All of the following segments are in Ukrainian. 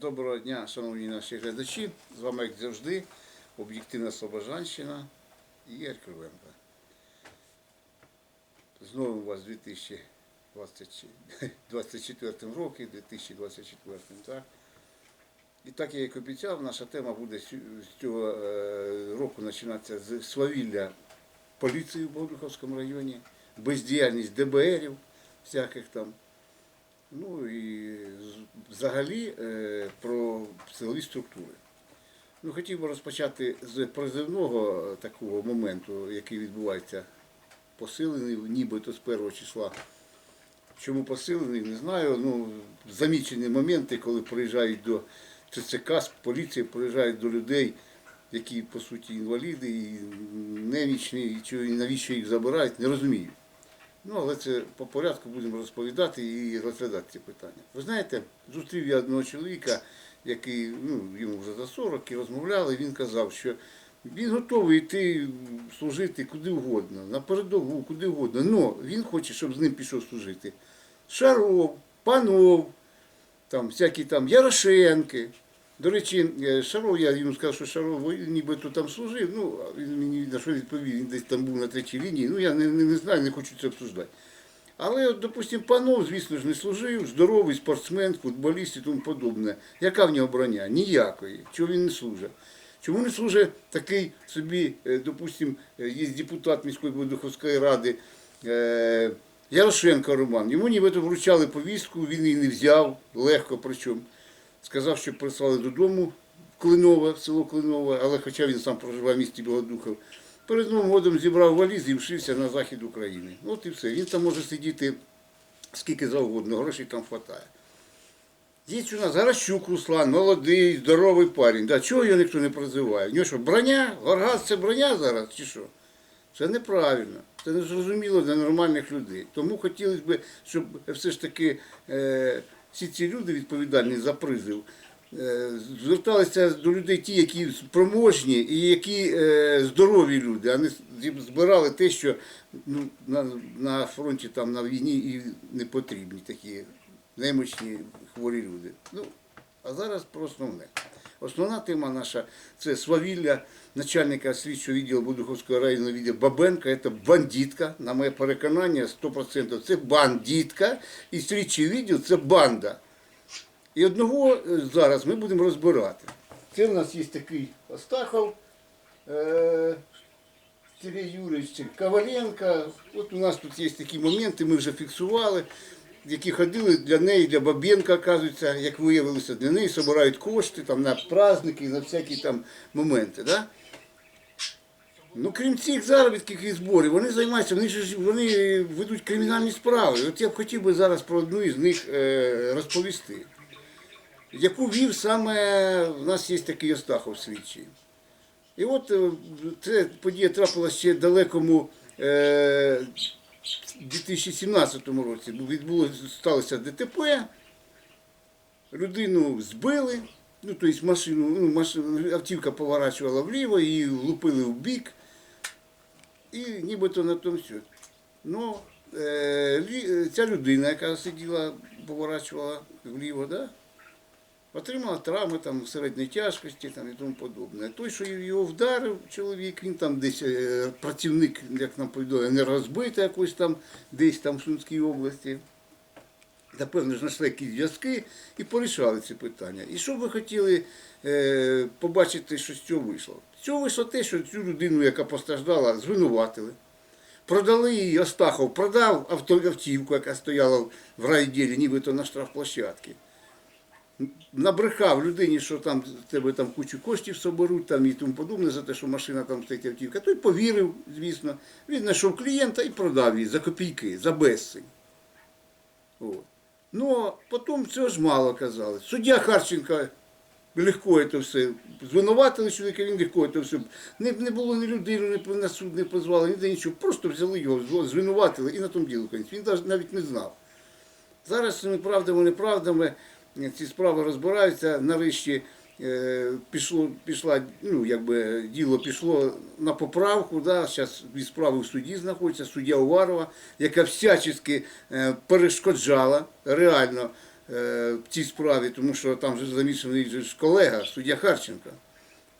Доброго дня, шановні наші глядачі. З вами, як завжди, об'єктивна Слобожанщина і Ігор Кривенко. З новим вас 2024 році, 2024, так? І так, як обіцяв, наша тема буде з цього е, року починатися з свавілля поліції в Богодуховському районі, бездіяльність ДБРів всяких там. Ну і взагалі е, про силові структури. Ну, хотів би розпочати з призивного е, такого моменту, який відбувається посилений, нібито з першого числа. Чому посилений, не знаю. Ну, замічені моменти, коли приїжджають до ТЦК, поліції приїжджають до людей, які по суті інваліди і немічні, і навіщо їх забирають, не розумію. Ну, але це по порядку будемо розповідати і розглядати ці питання. Ви знаєте, зустрів я одного чоловіка, який ну, йому вже за 40, і розмовляли, він казав, що він готовий йти служити куди угодно, на передову, куди угодно. але він хоче, щоб з ним пішов служити. Шаров, панов, там, всякі там Ярошенки. До речі, е, Шаров, я йому сказав, що Шаров нібито там служив. Ну, він мені на що відповів, він десь там був на третій лінії. Ну, я не, не, знаю, не хочу це обсуждати. Але, от, допустим, панов, звісно ж, не служив, здоровий спортсмен, футболіст і тому подобне. Яка в нього броня? Ніякої. Чого він не служить? Чому не служить такий собі, е, допустим, е, є депутат міської Бодуховської ради Ярошенко Роман. Йому нібито вручали повістку, він її не взяв, легко причому. Сказав, що прислали додому в Клинове, в село Клинове, але хоча він сам проживає в місті Богодухов. Перед Новим годом зібрав валіз і вшився на захід України. От і все. Він там може сидіти скільки завгодно, грошей там вистачає. Є у нас Гаращук Руслан, молодий, здоровий парень. Да, чого його ніхто не призиває? У нього що, броня? Горгаз це броня зараз чи що? Це неправильно. Це не зрозуміло для нормальних людей. Тому хотілося б, щоб все ж таки е, всі ці люди відповідальні за призив. е, Зверталися до людей ті, які спроможні і які е, здорові люди, не збирали те, що ну, на, на фронті там на війні і не потрібні такі немощні хворі люди. Ну, а зараз про основне. Основна тема наша це свавілля начальника слідчого відділу Будуховського районного відділу Бабенка. Це бандитка, на моє переконання, 100%. Це бандитка. І слідчий відділ це банда. І одного зараз ми будемо розбирати. Це в нас є такий Остахов. Е- Сергій Юрійович Коваленко. От у нас тут є такі моменти, ми вже фіксували, які ходили для неї, для Бабенка, оказується, як виявилося, для неї збирають кошти там, на праздники, на всякі там моменти. Да? Ну, крім цих заробітків і зборів, вони займаються, вони, ж, вони ведуть кримінальні справи. От я б хотів би зараз про одну із них е, розповісти. Яку вів саме, у нас є такий Остахов слідчий. І от е, це подія трапилася ще далекому е, 2017 році. Відбулося сталося ДТП, людину збили, ну тобто машину, ну, машину, автівка поворачувала вліво, її влупили в бік, і нібито на тому все. Ну, е, ця людина, яка сиділа, поворачувала вліво, да? Отримала травми там середньої тяжкості там, і тому подобне. Той, що його вдарив чоловік, він там десь е, працівник, як нам повідомили, енергозбита якось там, десь там в Сумській області. Напевно, ж знайшли якісь зв'язки і порішали ці питання. І що ви хотіли е, побачити, що з цього вийшло? З цього вийшло те, що цю людину, яка постраждала, звинуватили. Продали її, Остахов продав автівку, яка стояла в райділі, нібито на штрафплощадці набрехав людині, що там тебе там кучу коштів соберуть там і тому подобне за те, що машина там стоїть автівка. Той повірив, звісно. Він знайшов клієнта і продав її за копійки, за безцінь. От. Ну, потім цього ж мало казали. Суддя Харченка легко це все. Звинуватили чоловіка, він легко це все. Не, не було ні людини, не на суд не позвали, ніде нічого. Просто взяли його, звинуватили і на тому діло кінець. Він навіть- не знав. Зараз цими правдами, неправдами ці справи розбираються. Нарешті е, пішло, пішла, ну, якби діло пішло на поправку. Да? Зараз дві справи в суді знаходяться, суддя Уварова, яка всячески е, перешкоджала реально е, в цій справі, тому що там же замішаний колега, суддя Харченка.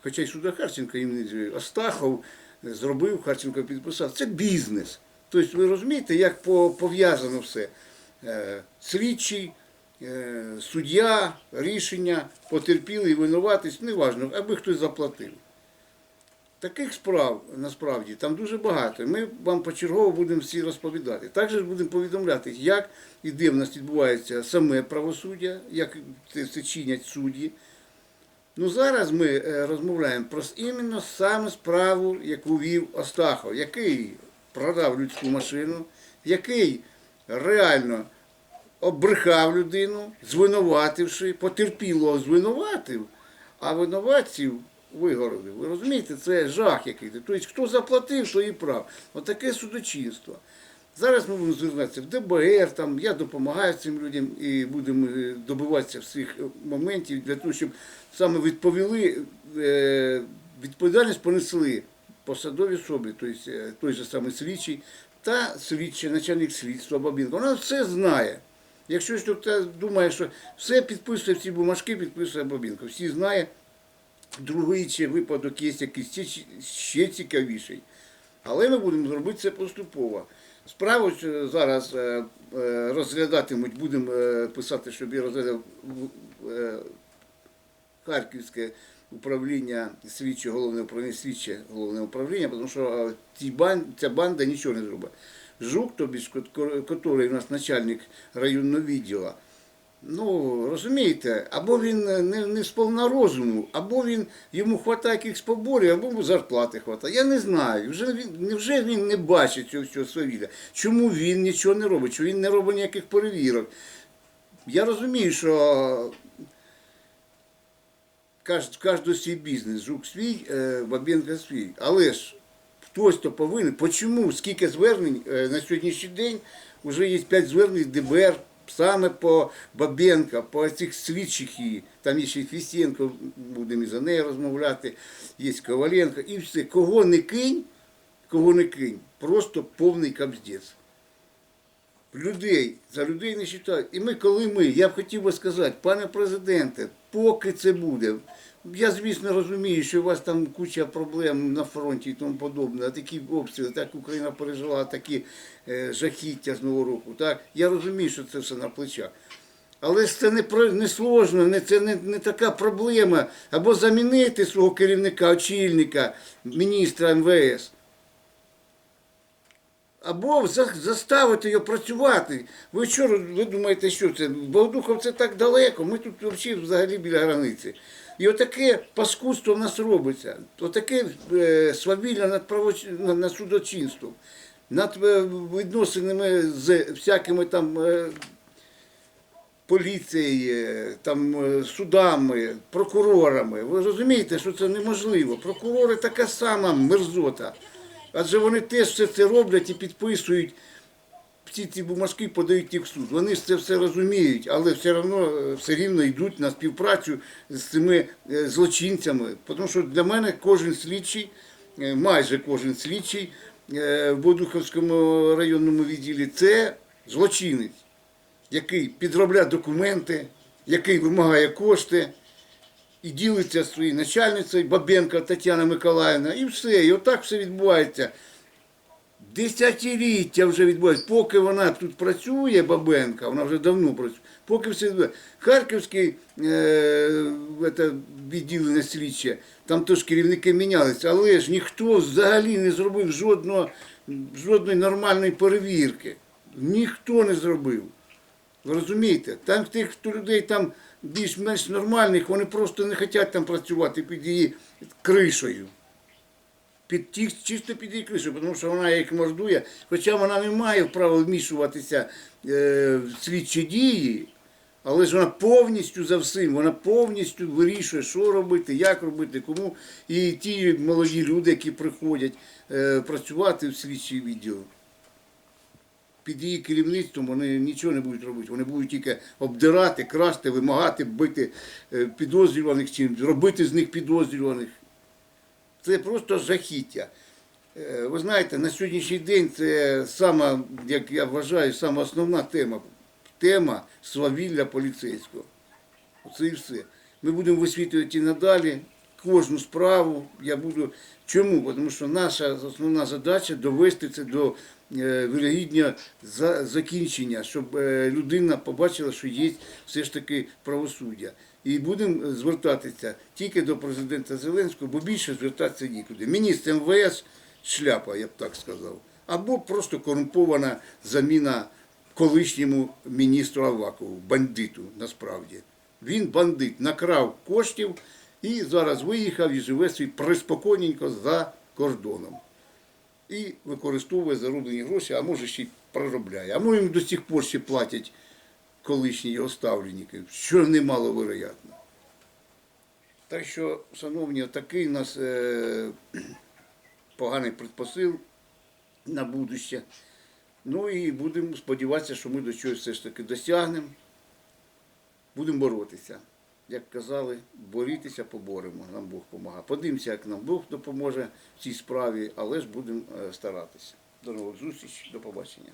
Хоча й суддя Харченка їм. Астахов зробив, Харченко підписав. Це бізнес. Тобто ви розумієте, як по- пов'язано все. Е, Слідчий, е, суддя, рішення, потерпілий, винуватись, неважно, аби хтось заплатив. Таких справ насправді там дуже багато. Ми вам почергово будемо всі розповідати. Також будемо повідомляти, як і де в нас відбувається саме правосуддя, як це, це чинять судді. Ну зараз ми е, розмовляємо про іменно саме справу, яку вів Остахов, який продав людську машину, який реально обрехав людину, звинувативши, потерпілого звинуватив, а винуватців вигородив. Ви розумієте, це жах який. Тобто, хто заплатив, то і прав. Отаке судочинство. Зараз ми будемо звертатися в ДБР, там, я допомагаю цим людям і будемо е, добиватися всіх е, моментів для того, щоб саме відповіли, е, відповідальність понесли посадові особи, тобто той же самий слідчий та слідчий, начальник слідства Бабінко. Вона все знає. Якщо хтось думає, що все підписує всі бумажки, підписує Бабінко. Всі знає. Другий ще випадок є якийсь ще, ще цікавіший. Але ми будемо робити це поступово. Справу зараз е, е, розглядатимуть, будемо е, писати, щоб я розглядав е, Харківське управління слідче, головне управління, слідче головне управління, тому що ці бан, ця банда нічого не зробить. Жук, тобі який у нас начальник районного відділу, Ну, розумієте, або він не, не сповна розуму, або він йому хватає якихось поборів, або йому зарплати хватає. Я не знаю. Вже він, невже він не бачить цього всього свавілля? Чому він нічого не робить? Чому він не робить ніяких перевірок? Я розумію, що кожного свій бізнес, жук свій, е, Бабенко свій. Але ж хтось то повинен. Почому? Скільки звернень е, на сьогоднішній день вже є 5 звернень ДБР саме по Бабенка, по цих слідчих її. Там є ще Фістенко, будемо за нею розмовляти, є Коваленко і все. Кого не кинь, кого не кинь, просто повний кабздець. Людей, за людей не вважають. І ми, коли ми, я б хотів би сказати, пане президенте, поки це буде, я, звісно, розумію, що у вас там куча проблем на фронті і тому подобне, такі обстріли, так Україна пережила такі е, жахіття з Нового року. Так? Я розумію, що це все на плечах. Але ж це не, не сложно, не, це не, не така проблема. Або замінити свого керівника, очільника, міністра МВС або заставити його працювати. Ви що ви думаєте, що це? Богодухов це так далеко, ми тут взагалі, взагалі біля границі. І отаке паскудство в нас робиться, отаке е, свавілля над, правоч... над, судочинством, над е, відносинами з всякими там е, поліцією, там, судами, прокурорами. Ви розумієте, що це неможливо. Прокурори така сама мерзота. Адже вони теж все це роблять і підписують всі ці бумажки, подають їх в суд. Вони ж це все розуміють, але все одно е, все рівно йдуть на співпрацю з цими е, злочинцями. Тому що для мене кожен слідчий, е, майже кожен слідчий в Бодуховському районному відділі це злочинець який підробляє документи, який вимагає кошти і ділиться своєю начальницею Бабенко Тетяна Миколаївна, і все. І отак все відбувається. Десятиліття вже відбувається. Поки вона тут працює, Бабенка, вона вже давно працює, поки все відбувається. Харківський е, відділення слідче, там теж керівники мінялися, але ж ніхто взагалі не зробив жодного, жодної нормальної перевірки. Ніхто не зробив. Ви розумієте? Там тих хто людей там більш-менш нормальних, вони просто не хочуть там працювати під її кришею. Під ті, чисто під її кришею, тому що вона їх мордує, хоча вона не має права вмішуватися е, в слідчі дії, але ж вона повністю за всім, вона повністю вирішує, що робити, як робити, кому. І ті молоді люди, які приходять е, працювати в слідчий відділ під її керівництвом вони нічого не будуть робити. Вони будуть тільки обдирати, красти, вимагати, бити е, підозрюваних чим, робити з них підозрюваних. Це просто жахіття. Е, Ви знаєте, на сьогоднішній день це сама, як я вважаю, сама основна тема тема свавілля поліцейського. Оце і все. Ми будемо висвітлювати і надалі кожну справу. Я буду. Чому? Тому що наша основна задача довести це до е, закінчення, щоб е, людина побачила, що є все ж таки правосуддя. І будемо звертатися тільки до президента Зеленського, бо більше звертатися нікуди. Міністр МВС шляпа, я б так сказав. Або просто корумпована заміна колишньому міністру Авакову, бандиту насправді. Він бандит, накрав коштів і зараз виїхав і живе свій приспокійненько за кордоном. І використовує зароблені гроші, а може ще й проробляє. А може йому до сих пор ще платять колишні його ставленники, що немало вероятно. Так що, шановні, такий у нас е, поганий предпосил на будуще. Ну і будемо сподіватися, що ми до чогось все ж таки досягнемо. Будемо боротися. Як казали, борітися, поборемо. Нам Бог допомагає. Подивимося, як нам Бог допоможе в цій справі, але ж будемо е, старатися. До нових зустрічей, до побачення.